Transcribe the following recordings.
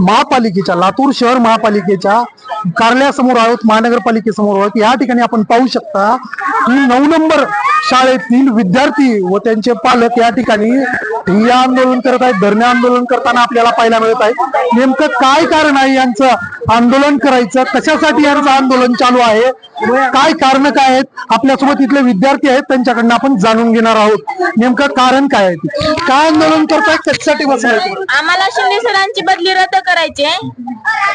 महापालिकेच्या लातूर शहर महापालिकेच्या कार्यालयासमोर आहोत महानगरपालिकेसमोर आहोत. या ठिकाणी आपण पाहू शकता की नऊ नंबर शाळेतील विद्यार्थी व त्यांचे पालक या ठिकाणी ठिय्या आंदोलन करत आहेत धरणे आंदोलन करताना आपल्याला पाहायला मिळत आहे. नेमकं काय कारण आहे यांचं आंदोलन करायचं? कशासाठी यांचं आंदोलन चालू आहे? काय कारण काय आहेत? आपल्यासोबत इथले विद्यार्थी आहेत त्यांच्याकडनं आपण जाणून घेणार आहोत. नेमकं कारण काय आहे. काय आंदोलन करताय? कशासाठी बसलाय तुम्ही? आम्हाला शिंदे सरांची बदली रद्द करायची आहे.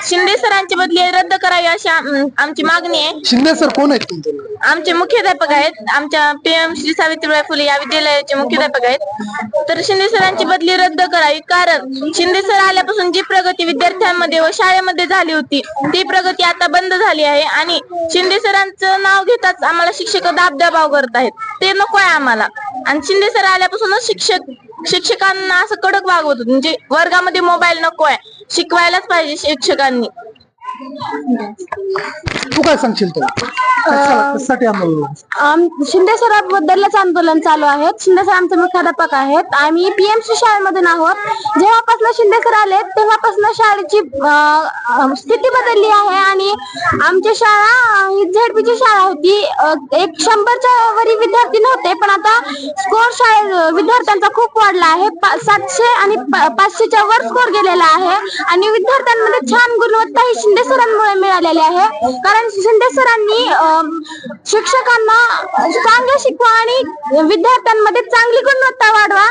शिंदे सरांची बदली रद्द करावी अशी आम- आमची मागणी आहे. शिंदे सर कोण आहेत तुमचे? आमचे मुख्याध्यापक आहेत. आमच्या पीएम श्री सावित्रीबाई फुले या विद्यालयाचे मुख्याध्यापक आहेत. तर शिंदे सरांची बदली रद्द करावी. कारण शिंदे सर आल्यापासून जी प्रगती विद्यार्थ्यांमध्ये व शाळेमध्ये झाली होती ती प्रगती आता बंद झाली आहे आणि शिंदे सरांचं नाव घेताच आम्हाला शिक्षक दाबदबाव करत आहेत. ते नको आहे आम्हाला. आणि शिंदे सर आल्यापासूनच शिक्षक शिक्षकांना असं कडक वागवत होते. म्हणजे वर्गामध्ये मोबाईल नको आहे. शिकवायलाच पाहिजे शिक्षकांनी. तू काय सांगशील तर? कशासाठी आंदोलन आम शिंदे सरांबद्दलच आंदोलन चालू आहे शिंदे सर आमचे मुख्याध्यापक आहेत. आम्ही पीएमसी शाळेमधून आहोत. जेव्हापासून शिंदे सर आले तेव्हापासून शाळेची अं, अं, स्थिती बदलली आहे आणि आमची शाळा अं, ही झेडपीची शाळा होती. अं, एक शंभरच्या वरी विद्यार्थी नव्हते पण आता स्कोर शाळे विद्यार्थ्यांचा खूप वाढला आहे. पा- सातशे आणि पा- पाचशेच्या वर स्कोर गेलेला आहे. आणि विद्यार्थ्यांमध्ये छान गुणवत्ता ही शिंदे सरांमुळे मिळालेले आहे. कारण शिंदे सरांनी शिक्षकांना चांगलं शिकवा आणि विद्यार्थ्यांमध्ये चांगली गुणवत्ता वाढवा.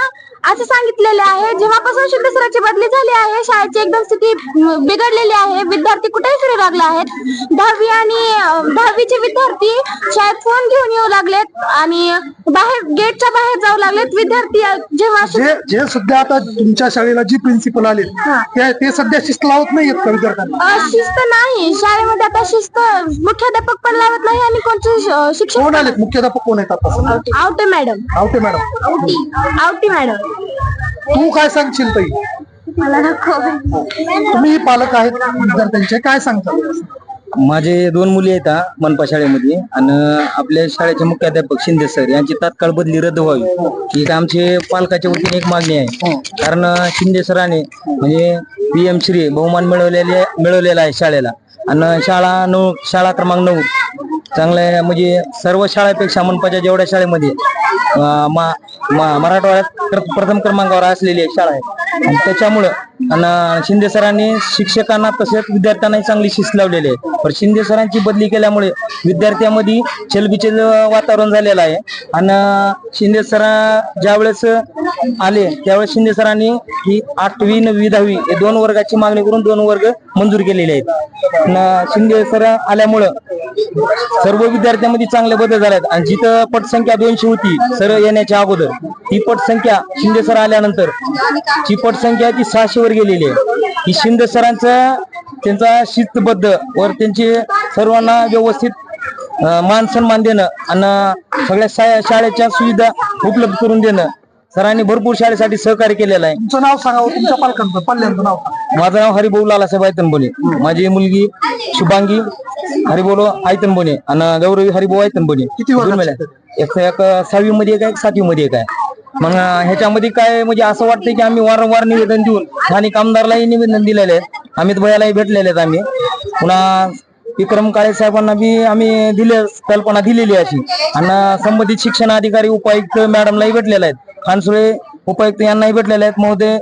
असं सांगितलेले आहे जेव्हापासून शिंदे सरांची बदली झाली आहे शाळेची एकदम स्थिती बिघडलेली आहे विद्यार्थी कुठेही फिरू लागले आहेत. दहावी आणि दहावीचे विद्यार्थी शाळेत फोन घेऊन येऊ लागलेत आणि बाहेर गेटच्या बाहेर जाऊ लागलेत. विद्यार्थी जेव्हा जे जे सध्या आता तुमच्या शाळेला जी प्रिन्सिपल आले ते ते सध्या शिस्त लावत नाहीयेत का विद्यार्थ्यांना? अं, शिस्त नाही. शाळेमध्ये आता शिस्त मुख्याध्यापक पण लावत नाही आणि कोणते शिक्षक कोण आलेत? मुख्याध्यापक कोण आहेत आता? Awate madam. Awate madam. Awati madam. तू काय सांगशील ताई? मला नको. तुम्ही पालक आहेत विद्यार्थ्यांचे काय सांगता? माझे दोन मुली आहेत हा, मनपा शाळेमध्ये. आणि आपल्या शाळेचे मुख्याध्यापक शिंदे सर यांची तात्काळ बदली रद्द व्हावी. ही एक आमचे पालकाच्या वतीने एक मागणी आहे. कारण शिंदे सरांनी म्हणजे पी एम श्री बहुमान मिळवलेले मिळवलेला आहे शाळेला. आणि शाळा नऊ शाळा क्रमांक नऊ चांगल्या म्हणजे सर्व शाळेपेक्षा मनपाच्या जेवढ्या शाळेमध्ये अं, मा- मराठवाड्यात प्र- प्रथम क्रमांकावर असलेली एक शाळा आहे. आणि त्याच्यामुळं आणि शिंदे सरांनी शिक्षकांना तसेच विद्यार्थ्यांनाही चांगली शिस्त लावलेली आहे. पण शिंदे सरांची बदली केल्यामुळे विद्यार्थ्यांमध्ये छलबिचल वातावरण झालेलं आहे. आणि शिंदे सर ज्यावेळेस आले त्यावेळेस शिंदे सरांनी ही आठवी नववी दहावी हे दोन वर्गाची मागणी करून दोन वर्ग मंजूर केलेले आहेत. शिंदे सर आल्यामुळं सर्व विद्यार्थ्यांमध्ये चांगले बदल झाले आहेत आणि जिथं पटसंख्या दोनशे होती सर येण्याच्या अगोदर ती पटसंख्या शिंदे सर आल्यानंतर ची पटसंख्या ती सहाशे वर गेलेली आहे. ही शिंदे सरांचा त्यांचा शिस्तबद्ध वर त्यांचे सर्वांना व्यवस्थित मान सन्मान देणं आणि सगळ्या शाळेच्या सुविधा उपलब्ध करून देणं सरांनी भरपूर शाळेसाठी सहकार्य केलेलं आहे. तुमचं नाव सांगा तुमच्या पालकांचं पाल्यांचं नाव. माझं नाव हरिभाऊ लालासाहेब आयतनबोने माझी मुलगी शुभांगी हरिभाऊ आयतनबोने आणि गौरवी हरिभाऊ आयतनबोने किती वर्गाची दोन. एक एक सहावी मध्ये एक आहे, एक सातवी मध्ये एक आहे. मग ह्याच्यामध्ये काय म्हणजे असं वाटतंय की आम्ही वारंवार निवेदन देऊन स्थानिक आमदारलाही निवेदन दिलेले आहे. अमित भैयालाही भेटलेले आहेत आम्ही. पुन्हा विक्रम काळे साहेबांना बी आम्ही दिले कल्पना दिलेली आहे अशी. आणि संबंधित शिक्षण अधिकारी उपायुक्त मॅडमलाही भेटलेले आहेत. खानसुळे उपायुक्त यांनाही भेटलेले आहेत महोदय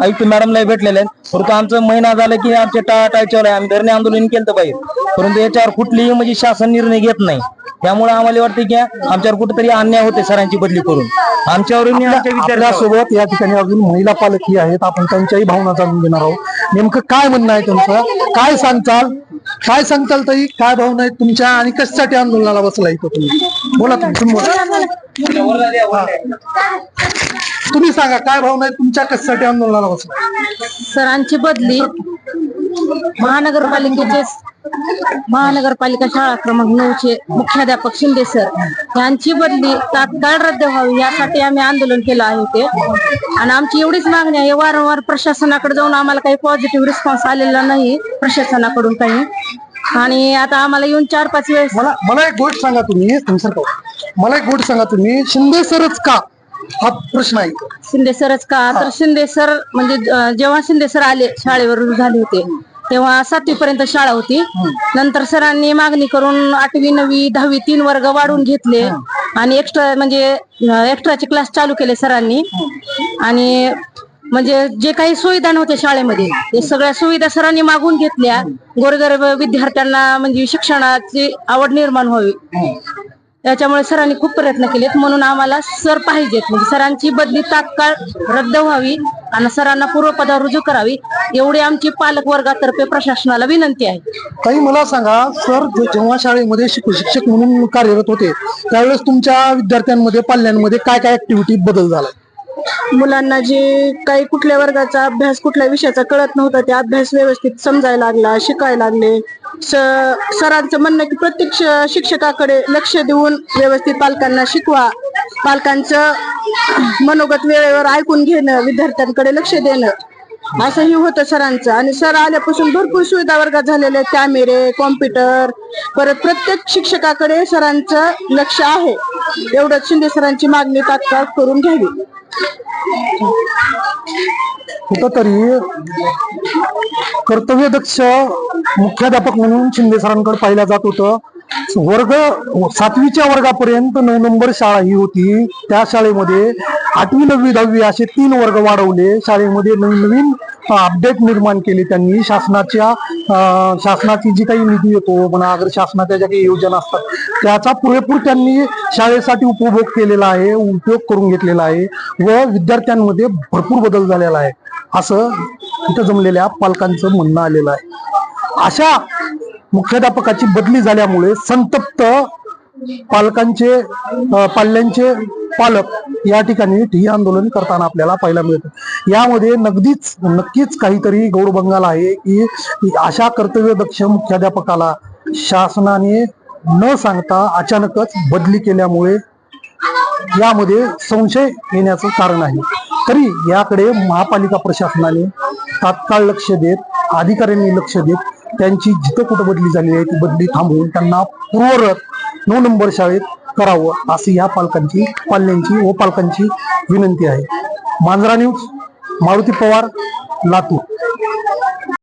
आयुक्त मॅडमलाही भेटलेले आहेत. परंतु आमचं महिना झाला की आमचे टाळाटाळीच्यावर आम्ही धरणे आंदोलन केलं पाहिजे परंतु याच्यावर कुठलीही म्हणजे शासन निर्णय घेत नाही. त्यामुळे आम्हाला वाटते की आमच्यावर कुठेतरी अन्याय होते सरांची बदली करून. आमच्यावरून आमच्या विद्यार्थ्यांसोबत आपल्यासोबत या ठिकाणी अजून महिला पालकही आहेत. आपण त्यांच्याही भावना जाणून घेणार आहोत. नेमकं काय म्हणणं आहे तुमचं काय सांगताल? काय सांगताल ताई? काय भावना आहेत तुमच्या आणि कशासाठी आंदोलनाला बसला इथं तुम्ही? बोला तुम्ही बोला. तुम्ही सांगा काय भावना आहेत तुमच्या कशासाठी आंदोलनाला बसला सरांची बदली महानगरपालिकेचे महानगरपालिका शाळा क्रमांक नऊचे मुख्याध्यापक शिंदे सर. यांची बदली तात्काळ रद्द व्हावी यासाठी आम्ही आंदोलन केलं आहे ते. आणि आमची एवढीच मागणी आहे वारंवार प्रशासनाकडे जाऊन आम्हाला काही पॉझिटिव्ह रिस्पॉन्स आलेला नाही प्रशासनाकडून काही. आणि आता आम्हाला येऊन चार पाच वेळेस मला मला एक गोष्ट सांगा तुम्ही मला एक गोष्ट सांगा तुम्ही शिंदे सरच का? हा प्रश्न आहे. शिंदे सरच का? तर शिंदे सर म्हणजे जेव्हा शिंदे सर आले शाळेवर झाले होते तेव्हा सातवी पर्यंत शाळा होती. नंतर सरांनी मागणी करून आठवी नववी दहावी तीन वर्ग वाढवून घेतले. आणि एक्स्ट्रा म्हणजे एक्स्ट्राचे क्लास चालू केले सरांनी. आणि म्हणजे जे काही सुविधा नव्हत्या शाळेमध्ये ते सगळ्या सुविधा सरांनी मागून घेतल्या. गोरगरीब विद्यार्थ्यांना म्हणजे शिक्षणाची आवड निर्माण व्हावी. त्याच्यामुळे सरांनी खूप प्रयत्न केलेत. म्हणून आम्हाला सर पाहिजेत. म्हणजे सरांची बदली तात्काळ रद्द व्हावी. आणि सरांना पूर्वपदावर रुजू करावी एवढी आमची पालक वर्गातर्फे प्रशासनाला विनंती आहे. काही मला सांगा सर जेव्हा शाळेमध्ये शिक्षक म्हणून कार्यरत होते त्यावेळेस तुमच्या विद्यार्थ्यांमध्ये पाल्यांमध्ये काय काय ऍक्टिव्हिटी बदल झाला मुलांना जे काही कुठल्या वर्गाचा अभ्यास कुठल्या विषयाचा कळत नव्हता ते अभ्यास व्यवस्थित समजायला लागला शिकायला लागले. सरांचं म्हणणं की प्रत्येक शिक्षकाकडे लक्ष देऊन व्यवस्थित पालकांना शिकवा. पालकांचं मनोगत वेळेवर ऐकून घेणं विद्यार्थ्यांकडे लक्ष देणं. असंही होतं सरांचं. आणि सर आल्यापासून भरपूर सुविधा वर्गात झालेले आहेत. कॅमेरे कॉम्प्युटर परत प्रत्येक शिक्षकाकडे सरांचं लक्ष आहे. एवढंच शिंदे सरांची मागणी तात्काळ करून घ्यावी. कुठंतरी कर्तव्यदक्ष मुख्याध्यापक म्हणून शिंदे सरांकडे पाहिलं जात होतं. वर्ग सातवीच्या वर्गापर्यंत नऊ नंबर शाळा ही होती. त्या शाळेमध्ये आठवी नववी दहावी असे तीन वर्ग वाढवले. शाळेमध्ये नवीन नवीन अपडेट निर्माण केले त्यांनी. शासनाच्या शासनाची जी काही निधी येतो म्हणा अगर शासनाच्या ज्या काही योजना असतात त्याचा पुरेपूर त्यांनी शाळेसाठी उपभोग केलेला आहे उपयोग करून घेतलेला आहे व विद्यार्थ्यांमध्ये भरपूर बदल झालेला आहे. असं इथं जमलेल्या पालकांचं म्हणणं आलेलं आहे. अशा मुख्याध्यापकाची बदली झाल्यामुळे संतप्त पालकांचे पाल्यांचे पालक या ठिकाणी ठिय्या आंदोलन करताना आपल्याला पाहायला मिळतं. यामध्ये नगदीच नक्कीच काहीतरी गौरबंगाल आहे की अशा कर्तव्यदक्ष मुख्याध्यापकाला शासनाने न सांगता अचानकच बदली केल्यामुळे यामध्ये संशय येण्याचं कारण आहे. तरी याकडे महापालिका प्रशासनाने तात्काळ लक्ष देत अधिकाऱ्यांनी लक्ष देत त्यांची जिथं कुठं बदली झाली आहे ती बदली थांबवून त्यांना पूर्वरत नऊ नंबर शाळेत करावं अशी या पालकांची पाल्यांची व पालकांची विनंती आहे. मांजरा न्यूज मारुती पवार लातूर.